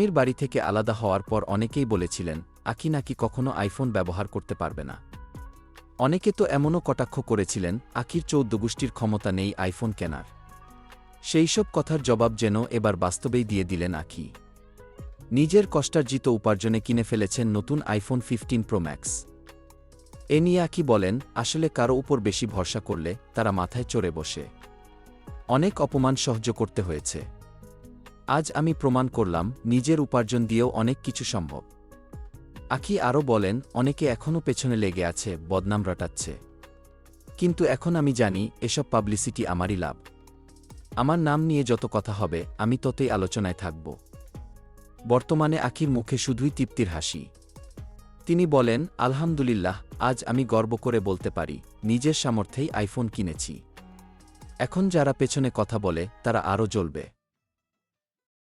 স্বামীর বাড়ি থেকে আলাদা হওয়ার পর অনেকেই বলেছিলেন, আকি নাকি কখনো আইফোন ব্যবহার করতে পারবে না। অনেকে তো এমনও কটাক্ষ করেছিলেন, আকির চৌদ্দ গোষ্ঠীর ক্ষমতা নেই আইফোন কেনার। সেই সব কথার জবাব যেন এবার বাস্তবেই দিয়ে দিলেন আকি। নিজের কষ্টার্জিত উপার্জনে কিনে ফেলেছেন নতুন আইফোন ফিফটিন প্রো ম্যাক্স। এ নিয়ে আকি বলেন, আসলে কারও উপর বেশি ভরসা করলে তারা মাথায় চড়ে বসে। অনেক অপমান সহ্য করতে হয়েছে। আজ আমি প্রমাণ করলাম, নিজের উপার্জন দিয়েও অনেক কিছু সম্ভব। আকি আরও বলেন, অনেকে এখনও পেছনে লেগে আছে, বদনাম রটাচ্ছে। কিন্তু এখন আমি জানি, এসব পাবলিসিটি আমারই লাভ। আমার নাম নিয়ে যত কথা হবে, আমি ততই আলোচনায় থাকব। বর্তমানে আখির মুখে শুধুই তৃপ্তির হাসি। তিনি বলেন, আলহামদুলিল্লাহ, আজ আমি গর্ব করে বলতে পারি, নিজের সামর্থ্যেই আইফোন কিনেছি। এখন যারা পেছনে কথা বলে, তারা আরও জ্বলবে।